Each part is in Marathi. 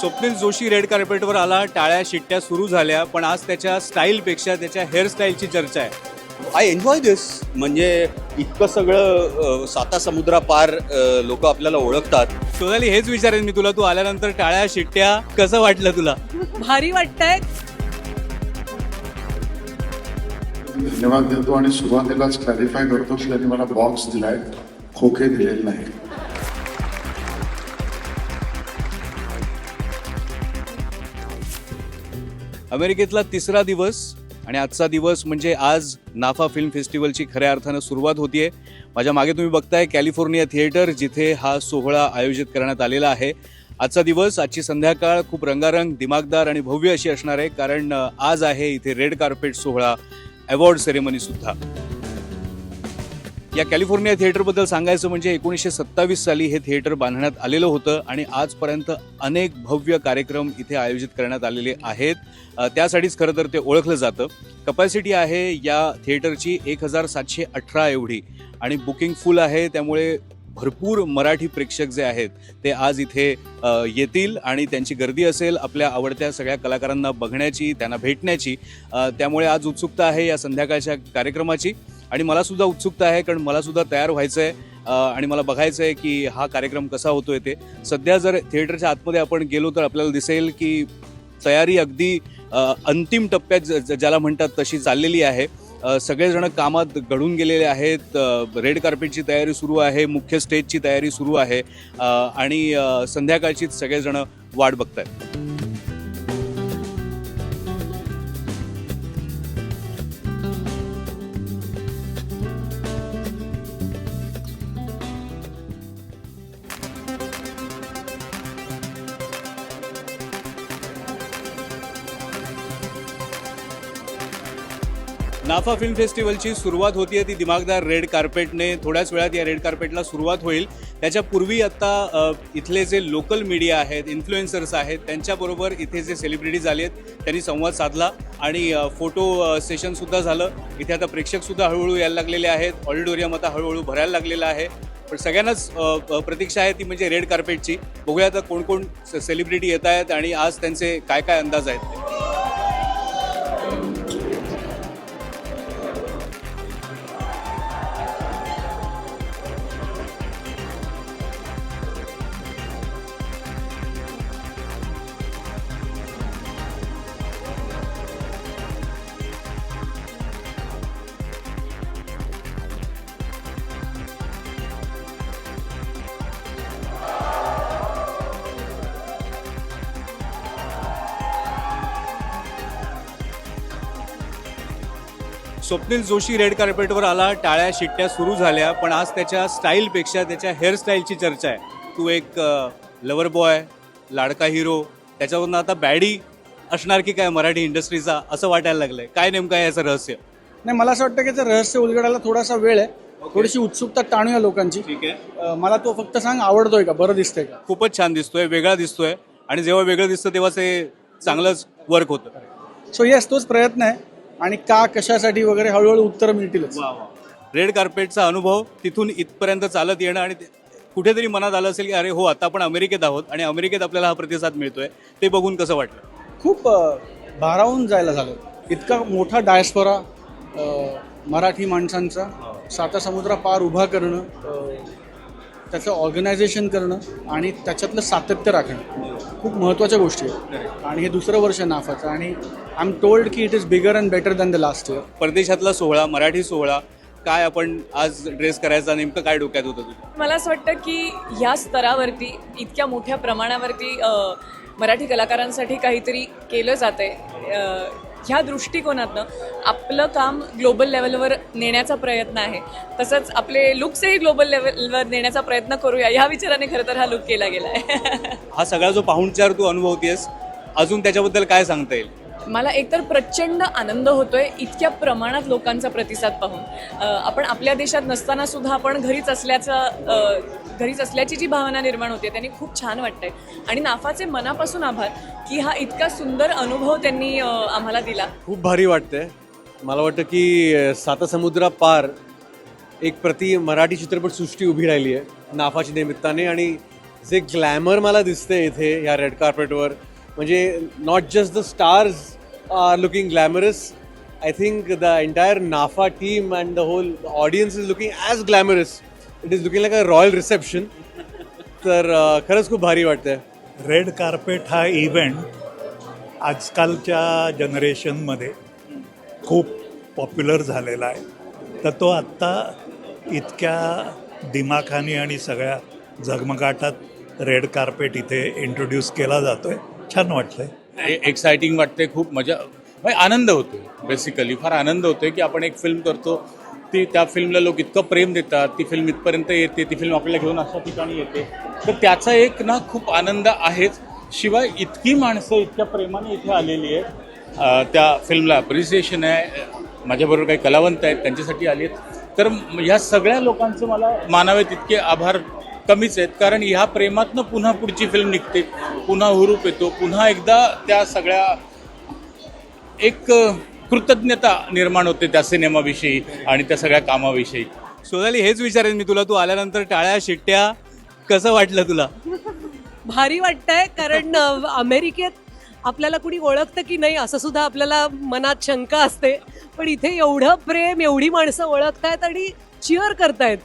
स्वप्नील जोशी रेड कार्पेटवर आला टाळ्या शिट्ट्या सुरू झाल्या पण आज त्याच्या स्टाईलपेक्षा त्याच्या हेअरस्टाईलची चर्चा आहे. आय एन्जॉय दिस म्हणजे इतकं सगळं साता समुद्रापार लोक आपल्याला ओळखतात. सोनाली हेच विचारेन मी तुला. तू आल्यानंतर टाळ्या शिट्ट्या कसं वाटलं तुला? भारी वाटतंय. धन्यवाद देतो आणि सुरुवातीलाच क्लॅरिफाय करतो की त्यांनी मला बॉक्स दिलाय. खोके दिलेले नाही अमेरिकेतला तिसरा दिवस आणि आजचा दिवस म्हणजे आज नाफा फिल्म फेस्टिवलची खऱ्या अर्थानं सुरुवात होतीये. माझ्या मागे तुम्ही बघताय कॅलिफोर्निया थिएटर जिथे हा सोहळा आयोजित करण्यात आलेला आहे. आजचा दिवस आजची संध्याकाळ खूप रंगारंग दिमागदार आणि भव्य अशी असणार आहे कारण आज आहे इथे रेड कार्पेट सोहळा अवॉर्ड सेरेमनी सुद्धा. या कॅलिफोर्निया थिएटरबद्दल सांगायचं म्हणजे एकोणीसशे सत्तावीस साली हे थिएटर बांधण्यात आलेलं होतं आणि आजपर्यंत अनेक भव्य कार्यक्रम इथे आयोजित करण्यात आलेले आहेत. त्यासाठीच खरं तर ते ओळखलं जातं. कपॅसिटी आहे या थिएटरची एक हजार सातशे अठरा एवढी आणि बुकिंग फुल आहे. त्यामुळे भरपूर मराठी प्रेक्षक जे आहेत ते आज इथे येतील आणि त्यांची गर्दी असेल आपल्या आवडत्या सगळ्या कलाकारांना बघण्याची त्यांना भेटण्याची. त्यामुळे आज उत्सुकता आहे या संध्याकाळच्या कार्यक्रमाची. आणि मला सुद्धा उत्सुकता आहे कारण मला सुद्धा तयार व्हायचं आहे आणि मला बघायचं आहे की हा कार्यक्रम कसा होतोय ते. सध्या जर थिएटरच्या आतमध्ये आपण गेलो तर आपल्याला दिसेल की तयारी अगदी अंतिम टप्प्यात ज- ज्याला म्हणतात तशी चाललेली आहे. सगळेजण कामात घडून गेलेले आहेत रेड कार्पेटची तयारी सुरू आहे मुख्य स्टेजची तयारी सुरू आहे आणि संध्याकाळची संध्याकाळचीच सगळेजण वाट बघतायत. नाफा फिल्म फेस्टिवलची सुरुवात होती ती दिमागदार रेड कार्पेटने. थोड्याच वेळात या रेड कार्पेटला सुरुवात होईल. त्याच्यापूर्वी आत्ता इथले जे लोकल मीडिया आहेत इन्फ्लुएन्सर्स आहेत त्यांच्याबरोबर इथे जे सेलिब्रिटीज आले आहेत त्यांनी संवाद साधला आणि फोटो सेशनसुद्धा झालं. इथे आता प्रेक्षकसुद्धा हळूहळू यायला लागलेले आहेत. ऑडिटोरियम आता हळूहळू भरायला लागलेलं आहे. पण सगळ्यांनाच प्रतीक्षा आहे ती म्हणजे रेड कार्पेटची. बघूया आता कोण कोण सेलिब्रिटी येत आहेत आणि आज त्यांचे काय काय अंदाज आहेत स्वप्नील जोशी रेड कार्पेटवर आला टाळ्या शिट्ट्या सुरू झाल्या पण आज त्याच्या स्टाईलपेक्षा त्याच्या हेअरस्टाईलची चर्चा आहे. तू एक लवर बॉय लाडका हिरो त्याच्यावरनं आता बॅडी असणार की काय मराठी इंडस्ट्रीचा असं वाटायला लागलंय. काय नेमकं आहे याचं रहस्य? नाही मला असं वाटतं की ते रहस्य उलगडायला थोडासा वेळ आहे. थोडीशी उत्सुकता टाळूया लोकांची. ठीक आहे. मला तो फक्त सांग आवडतोय का? बरं दिसतंय का? खूपच छान दिसतोय वेगळा दिसतोय. आणि जेव्हा वेगळं दिसतं तेव्हा ते चांगलंच वर्क होतं. सो येस तोच प्रयत्न आहे. आणि का कशासाठी वगैरे हळूहळू उत्तरं मिळतीलच. रेड कार्पेटचा अनुभव तिथून इथपर्यंत चालत येणं आणि कुठेतरी मनात आलं असेल की अरे हो आता आपण अमेरिकेत आहोत आणि अमेरिकेत आपल्याला हा प्रतिसाद मिळतोय. ते बघून कसं वाटलं? खूप भारावून जायला झालं. इतका मोठा डायस्पोरा मराठी माणसांचा साता समुद्रा पार उभा करणं त्याचं ऑर्गनायझेशन करणं आणि त्याच्यातलं सातत्य राखणं खूप महत्त्वाच्या गोष्टी आहेत. आणि हे दुसरं वर्ष नाफाचं आणि आय एम टोल्ड की it is bigger and better than the last year परदेशातला सोहळा मराठी सोहळा काय आपण आज ड्रेस करायचा नेमकं काय डोक्यात होतं मला असं वाटतं की ह्या स्तरावरती इतक्या मोठ्या प्रमाणावरती मराठी कलाकारांसाठी काहीतरी केलं जात आहे ह्या दृष्टिकोनातनं आपलं काम ग्लोबल लेवलवर नेण्याचा प्रयत्न आहे. तसंच आपले लुक्सही ग्लोबल लेवलवर नेण्याचा प्रयत्न करूया. ह्या विचाराने खरं तर हा लुक केला गेला आहे हा सगळा जो पाहुणचार तू अनुभवतेस अजून त्याच्याबद्दल काय सांगता येईल? मला एकतर प्रचंड आनंद होतोय इतक्या प्रमाणात लोकांचा प्रतिसाद पाहून. आपण आपल्या देशात नसताना सुद्धा आपण घरीच असल्याचा घरीच असल्याची जी भावना निर्माण होते त्यांनी खूप छान वाटतंय. आणि नाफाचे मनापासून आभार की हा इतका सुंदर अनुभव त्यांनी आम्हाला दिला. खूप भारी वाटतंय. मला वाटतं की सातसमुद्रा पार एक प्रति मराठी चित्रपटसृष्टी उभी राहिली आहे नाफाच्या निमित्ताने. आणि जे ग्लॅमर मला दिसते इथे ह्या रेड कार्पेटवर म्हणजे not just the stars are looking glamorous I think the entire NAFA team and the whole audience is looking as glamorous it is looking like a royal reception तर खरंच खूप भारी वाटतंय. रेड कार्पेट हा इव्हेंट आजकालच्या जनरेशनमध्ये खूप पॉप्युलर झालेला आहे. तर तो आत्ता इतक्या दिमाखानी आणि सगळ्या झगमगाटात रेड कार्पेट इथे इंट्रोड्यूस केला जातो आहे छान वाटतंय. एक्साइटिंग वाटते खूप मजा म्हणजे आनंद होतोय. बेसिकली फार आनंद होतोय की आपण एक फिल्म करतो ती त्या फिल्मला लोक इतकं प्रेम देतात ती फिल्म इथपर्यंत येते ती फिल्म आपल्याला घेऊन अशा ठिकाणी येते. तर त्याचा एक ना खूप आनंद आहेच. शिवाय इतकी माणसं इतक्या प्रेमाने इथे आलेली आहेत. त्या फिल्मला अप्रिसिएशन आहे. माझ्याबरोबर काही कलावंत आहेत त्यांच्यासाठी आली आहेत. तर ह्या सगळ्या लोकांचं मला मानावे तितके आभार कमीच आहेत. कारण ह्या प्रेमातनं पुन्हा पुढची फिल्म निघते. पुन्हा हुरूप येतो. पुन्हा एकदा त्या सगळ्या एक कृतज्ञता निर्माण होते त्या सिनेमाविषयी आणि त्या सगळ्या कामाविषयी. सोनाली हेच विचारेन मी तुला. तू आल्यानंतर टाळ्या शिट्ट्या कसं वाटलं तुला? भारी वाटतंय कारण अमेरिकेत आपल्याला कुणी ओळखतं की नाही असं सुद्धा आपल्याला मनात शंका असते. पण इथे एवढं प्रेम एवढी माणसं ओळखतायत आणि चिअर करतायत.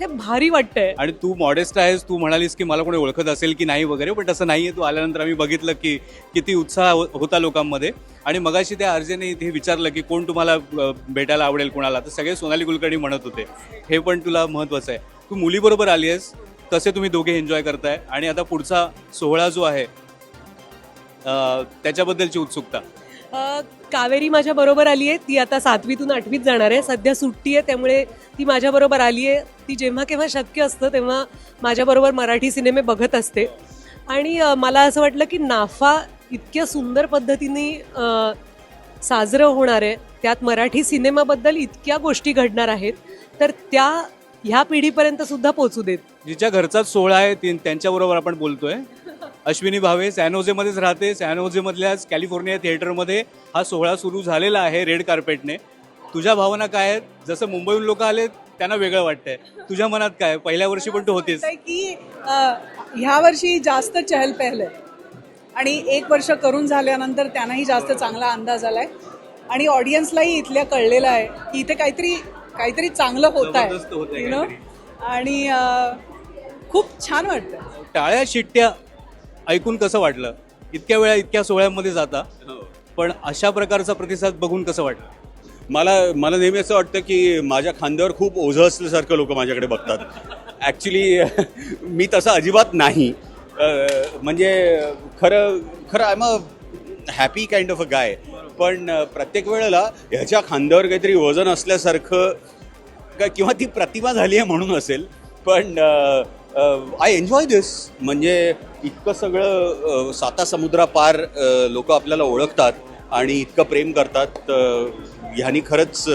हे भारी वाटतंय. आणि तू मॉडेस्ट आहेस तू म्हणालीस की मला कोणी ओळखत असेल की नाही वगैरे पण तसं नाही आहे तू आल्यानंतर आम्ही बघितलं की किती उत्साह हो- होता लोकांमध्ये. आणि मगाशी त्या अर्जेने इथे विचारलं की कोण तुम्हाला अ, भेटायला आवडेल कोणाला? तर सगळे सोनाली कुलकर्णी म्हणत होते. हे पण तुला महत्त्वाचं आहे. तू मुलीबरोबर आली आहेस तसे तुम्ही दोघे एन्जॉय करताय. आणि आता पुढचा सोहळा जो आहे अ, त्याच्याबद्दलची उत्सुकता. कावेरी माझ्या बरोबर आली आहे. ती आता सातवीतून आठवीत जाणार आहे. सध्या सुट्टी आहे त्यामुळे ती माझ्याबरोबर आली आहे. ती जेव्हा केव्हा शक्य असतं तेव्हा माझ्याबरोबर मराठी सिनेमे बघत असते. आणि मला असं वाटलं की नाफा इतक्या सुंदर पद्धतीने साजरं होणार आहे. त्यात मराठी सिनेमाबद्दल इतक्या गोष्टी घडणार आहेत. तर त्या ह्या पिढीपर्यंत सुद्धा पोचू देत. जिच्या घरचाच सोहळा आहे त्यांच्याबरोबर आपण बोलतोय. अश्विनी भावे सॅनोजेमध्येच राहते. सॅनोजेमधल्याच कॅलिफोर्निया थिएटरमध्ये हा सोहळा सुरू झालेला आहे रेड कार्पेटने. तुझ्या भावना काय आहेत? जसं मुंबईहून लोक आले त्यांना वेगळं वाटतंय. तुझ्या मनात काय? पहिल्या वर्षी पण तू होतीस. की ह्या वर्षी जास्त चहल पहल आहे. आणि एक वर्ष करून झाल्यानंतर त्यांनाही जास्त चांगला अंदाज आलाय. आणि ऑडियन्सलाही इथल्या कळलेलं आहे की इथे काहीतरी काहीतरी चांगलं होत आहे. आणि खूप छान वाटतं टाळ्या शिट्ट्या. ऐकून कसं वाटलं? इतक्या वेळा इतक्या सोहळ्यामध्ये जाता. पण अशा प्रकारचा प्रतिसाद बघून कसं वाटलं? मला मला नेहमी असं वाटतं की माझ्या खांद्यावर खूप ओझं असल्यासारखं लोक माझ्याकडे बघतात. ॲक्च्युली मी तसं अजिबात नाही. म्हणजे खरं खरं I a happy kind of a guy पण प्रत्येक वेळेला ह्याच्या खांद्यावर काहीतरी वजन असल्यासारखं का किंवा ती प्रतिमा झाली आहे म्हणून असेल. पण आय एन्जॉय दिस म्हणजे इतकं सगळं साता समुद्रापार लोक आपल्याला ओळखतात आणि इतकं प्रेम करतात ह्यानी खरंच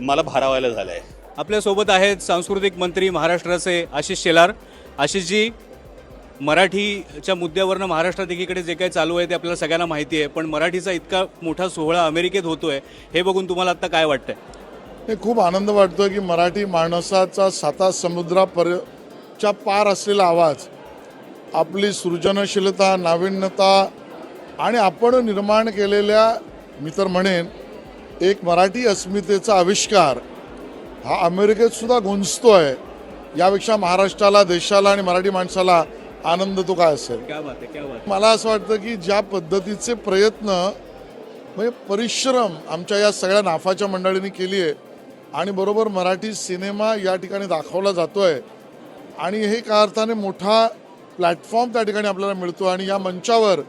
मला भारावायला झालं आहे आपल्यासोबत आहेत सांस्कृतिक मंत्री महाराष्ट्राचे आशिष शेलार. आशिषजी मराठीच्या मुद्द्यावरनं महाराष्ट्रात एकीकडे जे काही चालू आहे ते आपल्याला सगळ्यांना माहिती आहे पण मराठीचा इतका मोठा सोहळा अमेरिकेत होतोय हे बघून तुम्हाला आता काय वाटतंय? हे खूप आनंद वाटतो की मराठी माणसाचा साता समुद्रापर्यंतच्या पार असलेला आवाज आपली सृजनशीलता नाविन्यता आणि आपण निर्माण केलेल्या मी तर म्हणेन एक मराठी अस्मितेचा आविष्कार हा अमेरिकेत सुद्धा गुंजतोय. यापेक्षा महाराष्ट्राला देशाला आणि मराठी माणसाला आनंद तो काय असेल? क्या बात आहे क्या बात मला असं वाटतं की ज्या पद्धतीचे प्रयत्न म्हणजे परिश्रम आमच्या या सगळ्या नाफाच्या मंडळींनी केली आहे आणि बरोबर मराठी सिनेमा या ठिकाणी दाखवला जातोय आणि हे एका अर्थाने मोठा प्लॅटफॉर्म त्या ठिकाणी आपल्याला मिळतो आणि या मंचावर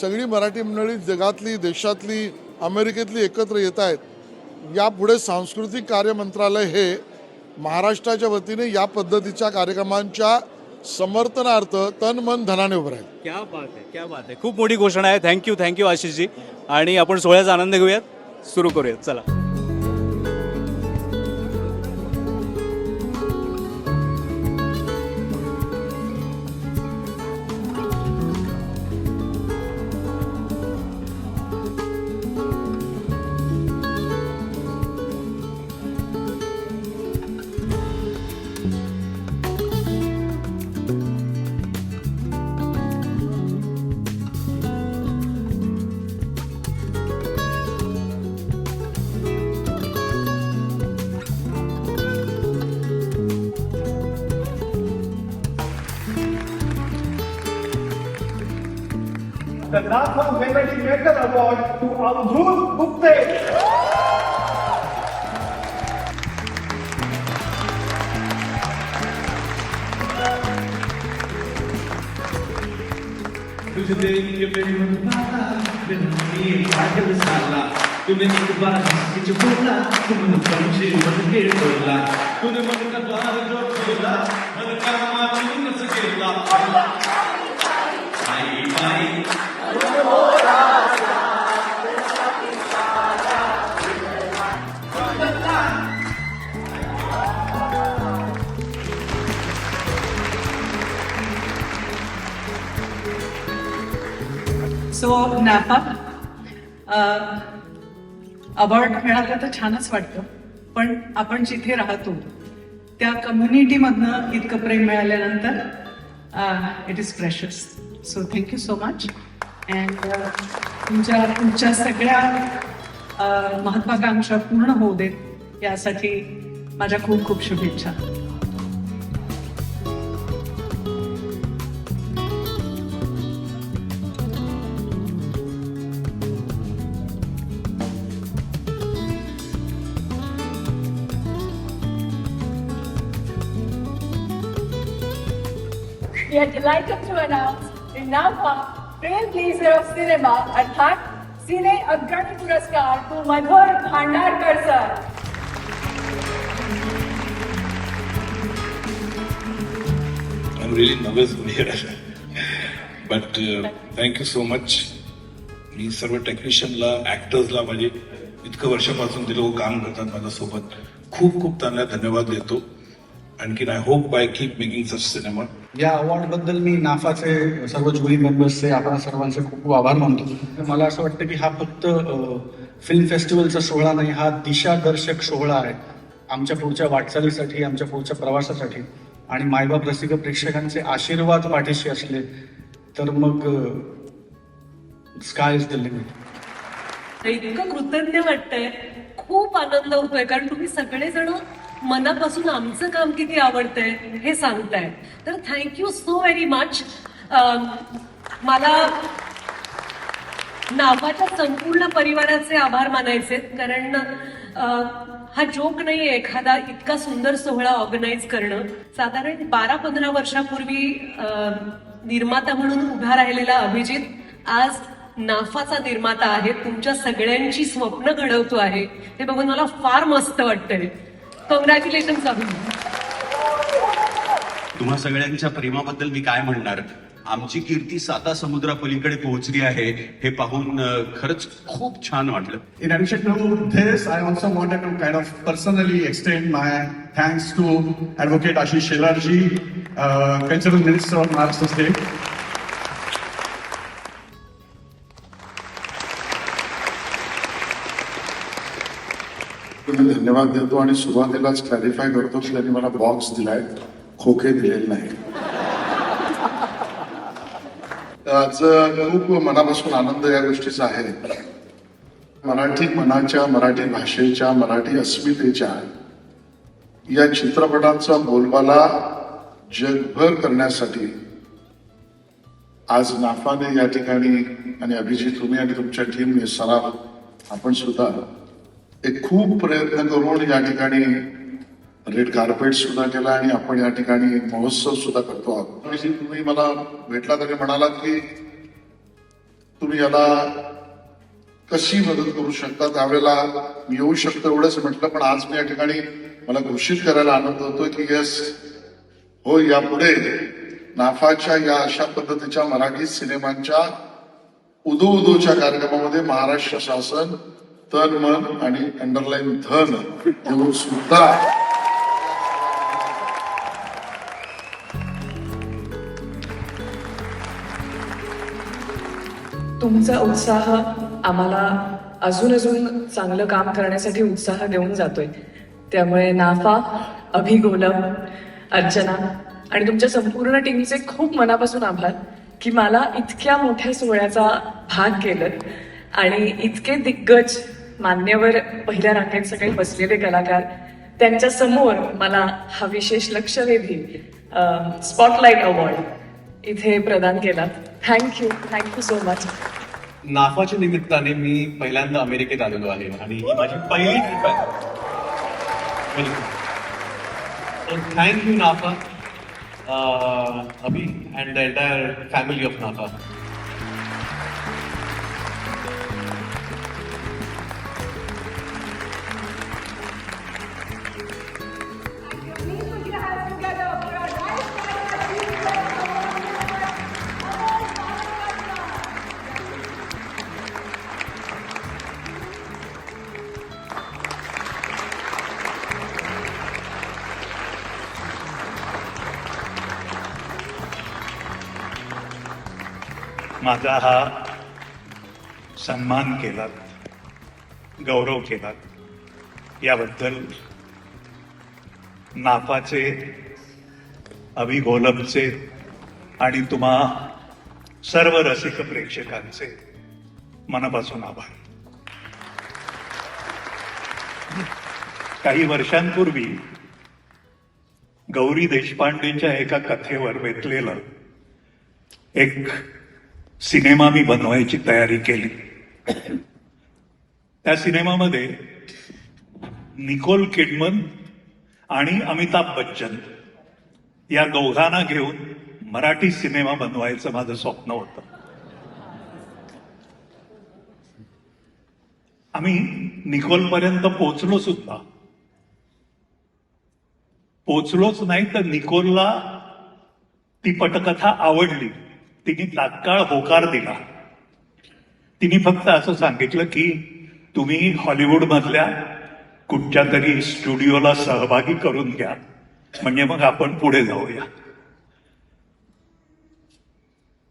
सगळी मराठी मंडळी जगातली देशातली अमेरिकेतली एकत्र येत आहेत. यापुढे सांस्कृतिक कार्य मंत्रालय हे महाराष्ट्राच्या वतीने या पद्धतीच्या कार्यक्रमांच्या समर्थनार्थ तन मन धनाने उभं राहील. क्या बात आहे क्या बात आहे. खूप मोठी घोषणा आहे. Thank you thank you Ashishji. आणि आपण सोहळ्याचा आनंद घेऊयात. सुरू करूयात. चला. The Nafa Melody Maker Award to Avdhut Gupte. तुझे देख के मेरी मन मारा बिन ये पागल साला तूने एक बार कुछ बोला तुमने समझे मन के बोला तूने मन का द्वार जो खोला मन का माची न सकेला आई आई सो नॅपा अवॉर्ड मिळाला तर छानच वाटतं. पण आपण जिथे राहतो त्या कम्युनिटीमधनं इतकं प्रेम मिळाल्यानंतर it is precious so thank you so much and तुमच्या तुमच्या सगळ्या महत्वाकांक्षा पूर्ण होऊ देत यासाठी माझ्या खूप खूप शुभेच्छा. We are delighted to announce the film Trailblazer of cinema अर्थात सिने अग्रणी पुरस्कार to Madhur Bhandarkar sir I'm really nervous here. But uh, thank you so much. मी सर्व टेक्निशियनला ऍक्टर्सला म्हणजे इतकं वर्षापासून ते लोक काम करतात माझ्यासोबत खूप खूप त्यांना धन्यवाद देतो आणखीन I hope by keep making such cinema या अवॉर्डबद्दल मी नाफाचे सर्व जुरी मेंबर्सचे आपण सर्वांचे खूप खूप आभार मानतो. मला असं वाटतं की हा फक्त फिल्म फेस्टिवलचा सोहळा नाही हा दिशादर्शक सोहळा आहे. आमच्या पुढच्या वाटचालीसाठी आमच्या पुढच्या प्रवासासाठी. आणि मायबाप रसिक प्रेक्षकांचे आशीर्वाद पाठीशी असले तर मग स्काय इज द लिमिट इतकं कृतज्ञ वाटतंय. खूप आनंद होतोय कारण तुम्ही सगळेजण मनापासून आमचं काम किती आवडतंय हे सांगताय. तर थँक्यू सो व्हेरी मच मला नावाच्या संपूर्ण परिवाराचे आभार मानायचे कारण हा जोक नाही एखादा इतका सुंदर सोहळा ऑर्गनाईज करणं. साधारण बारा पंधरा वर्षापूर्वी निर्माता म्हणून उभा राहिलेला अभिजित आज नाफाचा निर्माता आहे. तुमच्या सगळ्यांची स्वप्न घडवतो आहे. हे बघून मला फार मस्त वाटतंय. कंग्रॅच्युलेशन तुम्हा सगळ्यांच्या प्रेमाबद्दल मी काय म्हणणार? आमची कीर्ती साता समुद्रापलीकडे पोहोचली आहे हे पाहून खरंच खूप छान वाटलं. In addition to this I also want to kind of personally extend my thanks to advocate Ashish Shelarji cultural minister of धन्यवाद देतो आणि सुरुवातीलाच क्लॅरिफाय करतो की त्यांनी मला बॉक्स दिलाय. खोके दिलेले नाही. आज खूप मनापासून आनंद या गोष्टीचा आहे. मराठी मनाच्या मराठी भाषेच्या मराठी अस्मितेच्या या चित्रपटांचा बोलबाला जगभर करण्यासाठी आज नाफाने या ठिकाणी आणि अभिजित तुम्ही आणि तुमच्या टीमने सराव आपण सुद्धा एक खूप प्रयत्न करून या ठिकाणी रेड कार्पेट सुद्धा केला आणि आपण या ठिकाणी महोत्सव सुद्धा करतो आहोत. तुम्ही मला भेटला तरी म्हणालात की तुम्ही याला कशी मदत करू शकता? त्यावेळेला मी येऊ शकतो एवढंच म्हटलं पण आज मी या ठिकाणी मला घोषित करायला आनंद होतो की येस हो यापुढे नाफाच्या या अशा पद्धतीच्या मराठी सिनेमांच्या उदो उदोच्या कार्यक्रमामध्ये महाराष्ट्र शासन तन मन आणि अंडरलाईन धन देऊन सुद्धा तुमचा उत्साह आम्हाला अजून अजून चांगलं काम करण्यासाठी उत्साह देऊन जातोय. त्यामुळे नाफा अभिगोलम अर्चना आणि तुमच्या संपूर्ण टीमचे खूप मनापासून आभार की मला इतक्या मोठ्या सोहळ्याचा भाग केलं आणि इतके दिग्गज मान्यवर पहिल्या रांगेत सगळे बसलेले कलाकार त्यांच्यासमोर मला हा विशेष लक्षवेधी स्पॉटलाईट अवॉर्ड इथे प्रदान केलात thank you thank you so much नाफाच्या निमित्ताने मी पहिल्यांदा अमेरिकेत आलेलो आहे आणि ही माझी पहिली ट्रिप आहे. Thank you NAFA. Abhi and the entire family of NAFA. माझा हा सन्मान केलात गौरव केलात याबद्दल नाफाचे अभिगोलमचे आणि तुम्हा सर्व रसिक प्रेक्षकांचे मनापासून आभार. काही वर्षांपूर्वी गौरी देशपांडेंच्या एका कथेवर बेतलेलं एक सिनेमा मी बनवायची तयारी केली. त्या सिनेमामध्ये निकोल किडमन आणि अमिताभ बच्चन या दोघांना घेऊन मराठी सिनेमा बनवायचं माझं स्वप्न होतं. आम्ही निकोलपर्यंत पोचलो सुद्धा. पोचलोच नाही तर निकोलला ती पटकथा आवडली. तिने तात्काळ होकार दिला. तिने फक्त असं सांगितलं की तुम्ही हॉलिवूड मधल्या कुठच्या तरी स्टुडिओला सहभागी करून घ्या. म्हणजे मग आपण पुढे जाऊया.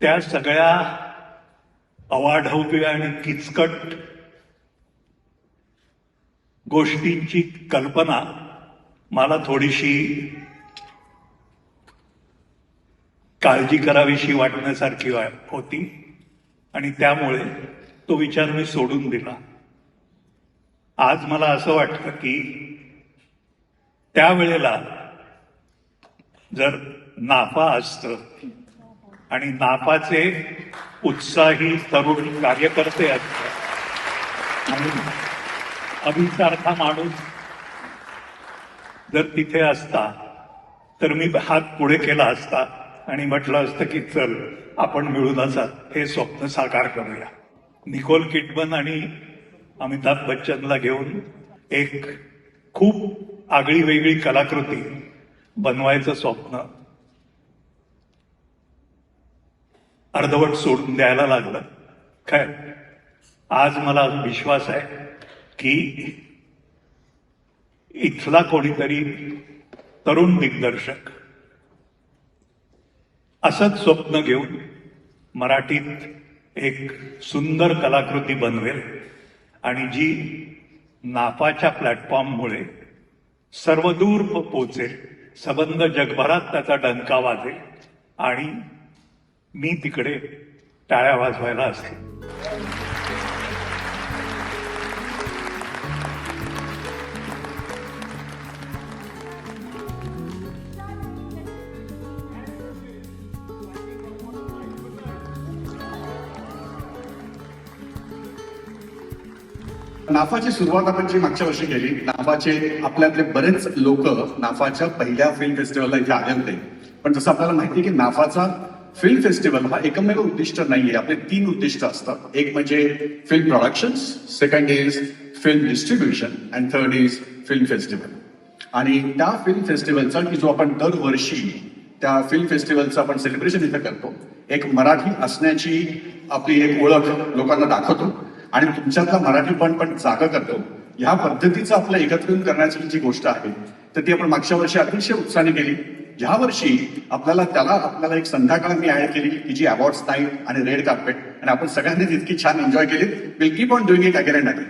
त्या सगळ्या अवाढव्य आणि किचकट गोष्टींची कल्पना मला थोडीशी काळजी करावीशी वाटण्यासारखी होती. आणि त्यामुळे तो विचार मी सोडून दिला. आज मला असं वाटतं की त्यावेळेला जर नाफा असत आणि नाफाचे उत्साही तरुण कार्यकर्ते असतात आणि अभिसारखा माणूस जर तिथे असता तर मी हात पुढे केला असता. आणि म्हटलं असतं की चल आपण मिळून असा हे स्वप्न साकार करूया. निकोल किटमन आणि अमिताभ बच्चनला घेऊन एक खूप आगळी वेगळी कलाकृती बनवायचं स्वप्न अर्धवट सोडून द्यायला लागलं. काय आज मला विश्वास आहे की इथला कोणीतरी तरुण दिग्दर्शक असंच स्वप्न घेऊन मराठीत एक सुंदर कलाकृती बनवेल आणि जी नाफाच्या प्लॅटफॉर्ममुळे सर्वदूर प- पोचेल सबंध जगभरात त्याचा डंका वाजेल आणि मी तिकडे टाळ्या वाजवायला असेल नाफाची सुरुवात आपण जी मागच्या वर्षी केली नाफाचे आपल्यातले बरेच लोक नाफाच्या पहिल्या फिल्म फेस्टिवलला इथे आले होते. पण जसं आपल्याला माहिती की नाफाचा फिल्म फेस्टिवल हा एकमेव उद्दिष्ट नाहीये. आपले तीन उद्दिष्ट असतात. एक म्हणजे film production second is film distribution and third is film festival आणि त्या फिल्म फेस्टिवलचा की जो आपण दरवर्षी त्या फिल्म फेस्टिवलचं आपण सेलिब्रेशन इथे करतो एक मराठी असण्याची आपली एक ओळख लोकांना दाखवतो. आणि तुमच्यातला मराठीपण पण जागा करतो. ह्या पद्धतीचं आपलं एकत्रीकरण करण्याची जी गोष्ट आहे तर ती आपण मागच्या वर्षी अतिशय उत्साहाने केली. ह्या वर्षी आपल्याला त्याला आपल्याला एक संध्याकाळ मी ऍड केली की जी अवॉर्ड्स नाईट आणि रेड कार्पेट आणि आपण सगळ्यांनी तितकी छान एन्जॉय केली. Will keep on doing it again and again